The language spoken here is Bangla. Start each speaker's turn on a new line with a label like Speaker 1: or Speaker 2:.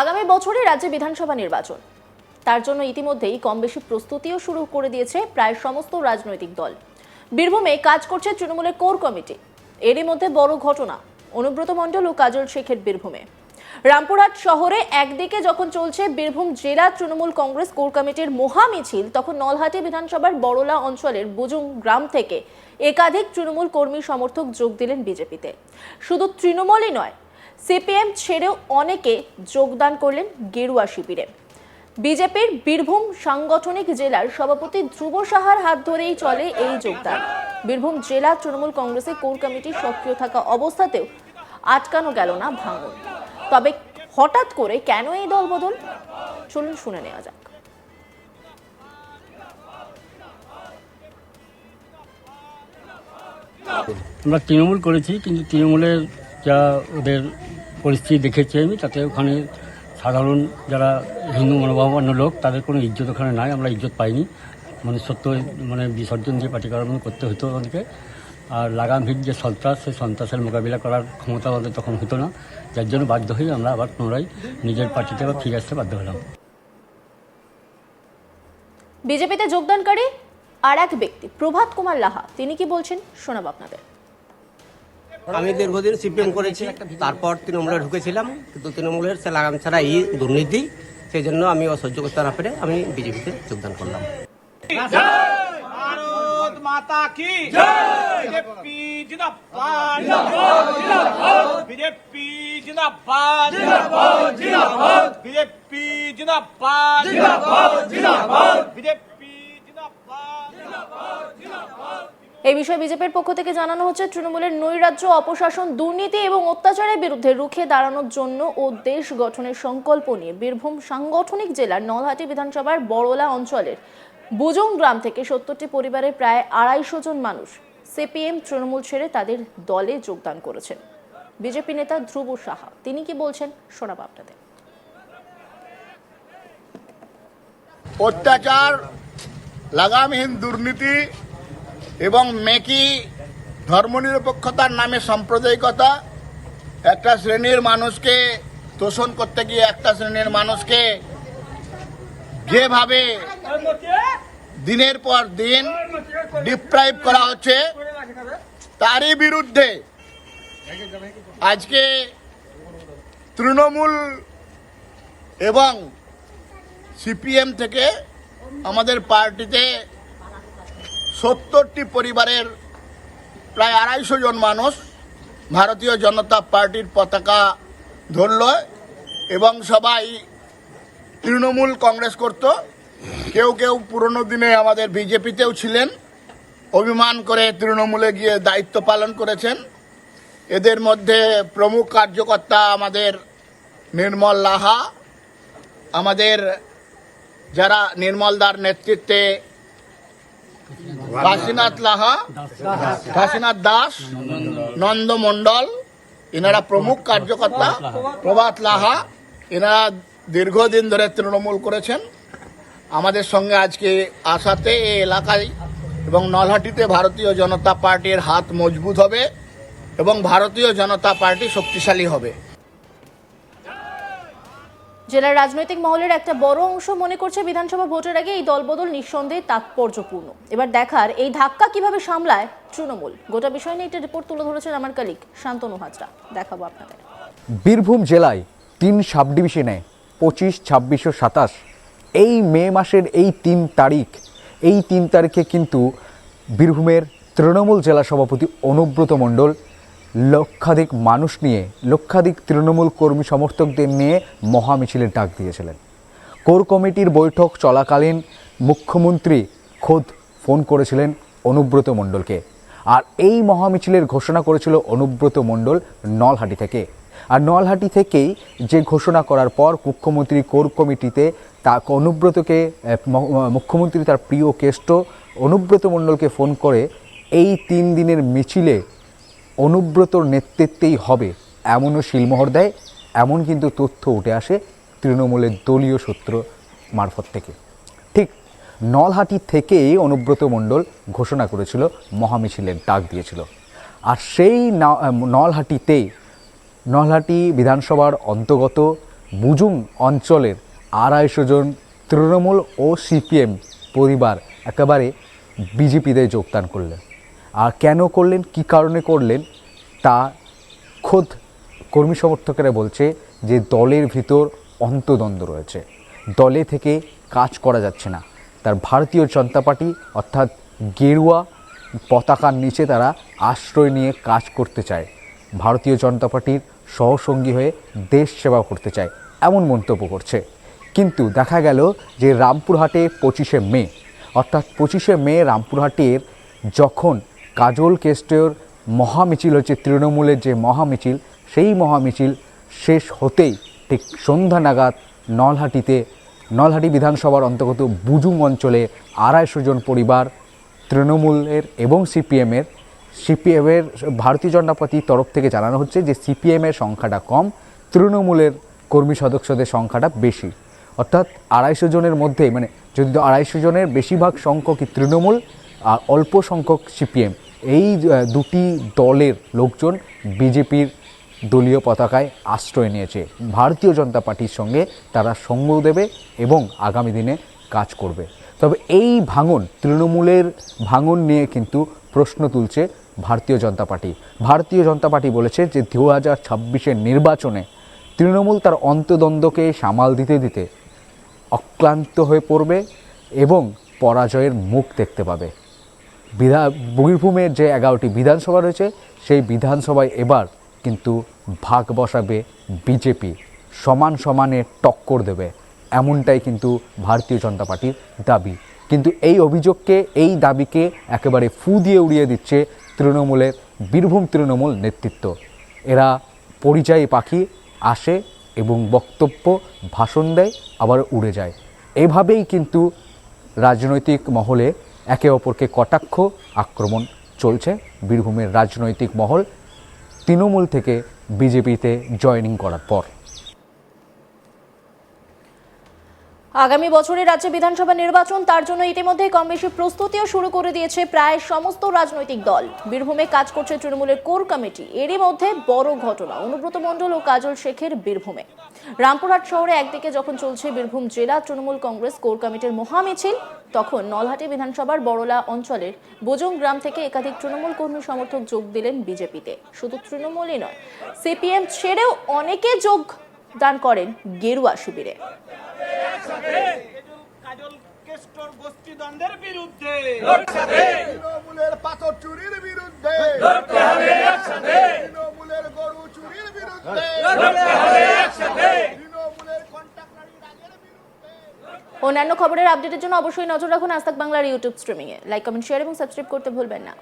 Speaker 1: আগামী বছরে রাজ্যে বিধানসভা নির্বাচন। তার জন্য ইতিমধ্যেই কম বেশি প্রস্তুতিও শুরু করে দিয়েছে প্রায় সমস্ত রাজনৈতিক দল। বীরভূমে কাজ করছে তৃণমূলের কোর কমিটি। এরই মধ্যে বড় ঘটনা, অনুব্রত মণ্ডল ও কাজল শেখের বীরভূমে। রামপুরহাট শহরে একদিকে যখন চলছে বীরভূম জেলা তৃণমূল কংগ্রেস কোর কমিটির মহা মিছিল, তখন নলহাটি বিধানসভার বড়লা অঞ্চলের বুজুং গ্রাম থেকে একাধিক তৃণমূল কর্মী সমর্থক যোগ দিলেন বিজেপিতে। শুধু তৃণমূলই নয় সিপিএম ছেড়েও অনেকে যোগদান করলেন গেরুয়া শিবিরে। বিজেপির বীরভূম সাংগঠনিক জেলার সভাপতি ধ্রুব সাহার হাত ধরেই চলে এই যোগদান। বীরভূম জেলা তৃণমূল কংগ্রেসের কোর কমিটি সক্রিয় থাকা অবস্থাতেও আটকানো গেল না ভাঙন। তবে হঠাৎ করে কেন এই দলবদল? চলুন শুনে নেওয়া যাক।
Speaker 2: আমরা তৃণমূল করেছি, কিন্তু তৃণমূলের যা ওদের পরিস্থিতি দেখেছি আমি, তাতে ওখানে সাধারণ যারা হিন্দু মনোভাবান্য লোক, তাদের কোনো ইজ্জত ওখানে নাই, আমরা ইজ্জত পাইনি। মানে সত্য মানে বিসর্জন দিয়ে পার্টি করানো করতে হতো ওদেরকে। আর লাগাম ভিত যে সন্ত্রাস, সেই সন্ত্রাসের মোকাবিলা করার ক্ষমতা আমাদের তখন হতো না। যার জন্য বাধ্য হয়ে আমরা আবার পুনরায় নিজের পার্টিতে আবার ফিরে আসতে বাধ্য হলাম।
Speaker 1: বিজেপিতে যোগদানকারী আর এক ব্যক্তি, প্রভাত কুমার লাহা। তিনি কি বলছেন? শোনাব আপনাদের।
Speaker 3: আমি দীর্ঘদিন সিপিএম করেছি, তারপর তৃণমূলে ঢুকেছিলাম, কিন্তু তৃণমূলের সে লাগাম ছাড়া এই দুর্নীতি, সেই জন্য আমি অসহ্য করতে না পেরে আমি বিজেপিতে যোগদান করলাম।
Speaker 4: মাতা কি? বিজেপি জিন্দাবাদ। বিজেপি জিন্দাবাদ। জিন্দাবাদ বিজেপি জিন্দাবাদ। জিন্দাবাদ জিন্দাবাদ বিজেপি জিন্দাবাদ জিন্দাবাদ।
Speaker 1: এই বিষয়ে বিজেপির পক্ষ থেকে জানানো হচ্ছে, তৃণমূলের নৈরাজ্য, অপশাসন, দুর্নীতি এবং অত্যাচারের বিরুদ্ধে রুখে দাঁড়ানোর জন্য ও দেশ গঠনের সংকল্প নিয়ে বীরভূম সাংগঠনিক জেলার নলহাটি বিধানসভার বড়লা অঞ্চলের বুজং গ্রাম থেকে সত্তরটি পরিবারের প্রায় আড়াইশো জন মানুষ সিপিএম তৃণমূল ছেড়ে তাদের দলে যোগদান করেছেন। বিজেপি নেতা ধ্রুব সাহা, তিনি কি বলছেন শোনাব আপনাদের।
Speaker 5: অত্যাচার, লাগামহীন দুর্নীতি এবং মেকি ধর্মনিরপেক্ষতার নামে সাম্প্রদায়িকতা, একটা শ্রেণির মানুষকে তোষণ করতে গিয়ে একটা শ্রেণির মানুষকে যেভাবে দিনের পর দিন ডিপ্রাইভ করা হচ্ছে, তারই বিরুদ্ধে আজকে তৃণমূল এবং সিপিএম থেকে আমাদের পার্টিতে সত্তরটি পরিবারের প্রায় আড়াইশো জন মানুষ ভারতীয় জনতা পার্টির পতাকা ধরল এবং সবাই তৃণমূল কংগ্রেস করত। কেউ কেউ পুরনো দিনে আমাদের বিজেপিতেও ছিলেন। অভিমান করে তৃণমূলে গিয়ে দায়িত্ব পালন করেছেন। এদের মধ্যে প্রমুখ কার্যকর্তা আমাদের নির্মল লাহা। আমাদের যারা নির্মলদার নেতৃত্বে কাশীনাথ লাহা কাশীনাথ দাস, নন্দ মণ্ডল, এনারা প্রমুখ কার্যকর্তা, প্রভাত লাহা, এনারা দীর্ঘদিন ধরে তৃণমূল করেছেন। আমাদের সঙ্গে আজকে আসাতে এই এলাকায় এবং নলহাটিতে ভারতীয় জনতা পার্টির হাত মজবুত হবে এবং ভারতীয় জনতা পার্টি শক্তিশালী হবে।
Speaker 1: জেলার রাজনৈতিক মহলের একটা বড় অংশ মনে করছে বিধানসভা ভোটের আগে এই দলবদল নিঃসন্দেহে তাৎপর্যপূর্ণ। এবার দেখার এই ধাক্কা কীভাবে সামলায় তৃণমূল। গোটা বিষয় নিয়ে একটি রিপোর্ট তুলে ধরেছেন আমার কালিক শান্তনু হাজরা। দেখাবো আপনাদের।
Speaker 6: বীরভূম জেলায় তিন সাব ডিভিশনে পঁচিশ, ছাব্বিশ ও সাতাশ, এই মে মাসের এই তিন তারিখ, এই তিন তারিখে কিন্তু বীরভূমের তৃণমূল জেলা সভাপতি অনুব্রত মণ্ডল লক্ষাধিক মানুষ নিয়ে, লক্ষাধিক তৃণমূল কর্মী সমর্থকদের নিয়ে মহামিছিলের ডাক দিয়েছিলেন। কোর কমিটির বৈঠক চলাকালীন মুখ্যমন্ত্রী খোদ ফোন করেছিলেন অনুব্রত মণ্ডলকে। আর এই মহামিছিলের ঘোষণা করেছিল অনুব্রত মণ্ডল নলহাটি থেকে। আর নলহাটি থেকেই যে ঘোষণা করার পর মুখ্যমন্ত্রী কোর কমিটিতে তা অনুব্রতকে মুখ্যমন্ত্রী তার প্রিয় কেষ্ট অনুব্রত মণ্ডলকে ফোন করে এই তিন দিনের মিছিলে অনুব্রতর নেতৃত্বেই হবে। এমনও শিলমোহর দেয়, এমন কিন্তু তথ্য উঠে আসে তৃণমূলের দলীয় সূত্র মারফত থেকে। ঠিক নলহাটি থেকেই অনুব্রত মণ্ডল ঘোষণা করেছিল, মহামিছিলের ডাক দিয়েছিল। আর সেই না- নলহাটিতেই, নলহাটি বিধানসভার অন্তর্গত বুজুং অঞ্চলের আড়াইশো জন তৃণমূল ও সিপিএম পরিবার একেবারে বিজেপিতে যোগদান করলেন। আর কেন করলেন, কি কারণে করলেন, তা খোদ কর্মী সমর্থকেরা বলছে যে দলের ভিতর অন্তদ্বন্দ্ব রয়েছে। দলে থেকে কাজ করা যাচ্ছে না। তার ভারতীয় জনতা পার্টি অর্থাৎ গেরুয়া পতাকার নিচে তারা আশ্রয় নিয়ে কাজ করতে চায়। ভারতীয় জনতা পার্টির সহসঙ্গী হয়ে দেশ সেবা করতে চায়, এমন মন্তব্য করছে। কিন্তু দেখা গেল যে রামপুরহাটে পঁচিশে মে, অর্থাৎ পঁচিশে মে রামপুরহাটের যখন কাজল কেস্টের মহামিছিল হচ্ছে তৃণমূলের যে মহামিছিল, সেই মহামিছিল শেষ হতেই ঠিক সন্ধ্যা নাগাদ নলহাটিতে, নলহাটি বিধানসভার অন্তর্গত বুজুং অঞ্চলে আড়াইশো জন পরিবার তৃণমূলের এবং সিপিএমের সিপিএমের ভারতীয় জনতা পার্টির তরফ থেকে জানানো হচ্ছে যে সিপিএমের সংখ্যাটা কম, তৃণমূলের কর্মী সদস্যদের সংখ্যাটা বেশি। অর্থাৎ আড়াইশো জনের মধ্যে মানে যদি আড়াইশো জনের বেশিরভাগ সংখ্যকই তৃণমূল, আর অল্প সংখ্যক সিপিএম এই দুটি দলের লোকজন বিজেপির দলীয় পতাকায় আশ্রয় নিয়েছে। ভারতীয় জনতা পার্টির সঙ্গে তারা সঙ্গ দেবে এবং আগামী দিনে কাজ করবে। তবে এই ভাঙন, তৃণমূলের ভাঙন নিয়ে কিন্তু প্রশ্ন তুলছে ভারতীয় জনতা পার্টি। ভারতীয় জনতা পার্টি বলেছে যে দু হাজার ছাব্বিশের নির্বাচনে তৃণমূল তার অন্তদ্বন্দ্বকে সামাল দিতে দিতে অক্লান্ত হয়ে পড়বে এবং পরাজয়ের মুখ দেখতে পাবে। বিধা বীরভূমের যে এগারোটি বিধানসভা রয়েছে, সেই বিধানসভায় এবার কিন্তু ভাগ বসাবে বিজেপি। সমান সমানে টক্কর দেবে। এমনটাই কিন্তু ভারতীয় জনতা পার্টির দাবি। কিন্তু এই অভিযোগকে, এই দাবিকে একেবারে ফু দিয়ে উড়িয়ে দিচ্ছে তৃণমূলের, বীরভূম তৃণমূল নেতৃত্ব। এরা পরিযায়ী পাখি আসে এবং বক্তব্য, ভাষণ দেয়, আবার উড়ে যায়। এভাবেই কিন্তু রাজনৈতিক মহলে একে অপরকে কটাক্ষ আক্রমণ চলছে। বীরভূমের রাজনৈতিক মহল তৃণমূল থেকে বিজেপিতে জয়নিং করার পর।
Speaker 1: আগামী বছরে রাজ্যে বিধানসভা নির্বাচন, তার জন্য ইতিমধ্যে কম বেশি প্রস্তুতিও শুরু করে দিয়েছে প্রায় সমস্ত রাজনৈতিক দল। বীরভূমে কাজ করছে তৃণমূলের কোর কমিটি। এরই মধ্যে বড় ঘটনা, অনুব্রত মণ্ডল ও কাজল শেখের বীরভূমে। রামপুরহাট শহরে একদিকে যখন চলছে বীরভূম জেলা তৃণমূল কংগ্রেস কোর কমিটির মহামিছিল, তখন নলহাটি বিধানসভার বড়লা অঞ্চলের বোজং গ্রাম থেকে একাধিক তৃণমূল কর্মী সমর্থক যোগ দিলেন বিজেপিতে। শুধু তৃণমূলই নয়, সিপিএম ছেড়েও অনেকে যোগ দান করেন গেরুয়া শিবিরে।
Speaker 4: কাজল কেষ্টর গোষ্ঠী দ্বন্দ্বের বিরুদ্ধে
Speaker 5: তৃণমূলের পাথর চুরির বিরুদ্ধে। তৃণমূলের গরু চুরির বিরুদ্ধে। তৃণমূলের কন্ট্রাক্টরি রাজের বিরুদ্ধে।
Speaker 1: অন্যান্য খবরের আপডেটের জন্য অবশ্যই নজর রাখুন আজ তাক বাংলার ইউটিউব স্ট্রিমিংয়ে লাইক কমেন্ট শেয়ার এবং সাবস্ক্রাইব করতে ভুলবেন না।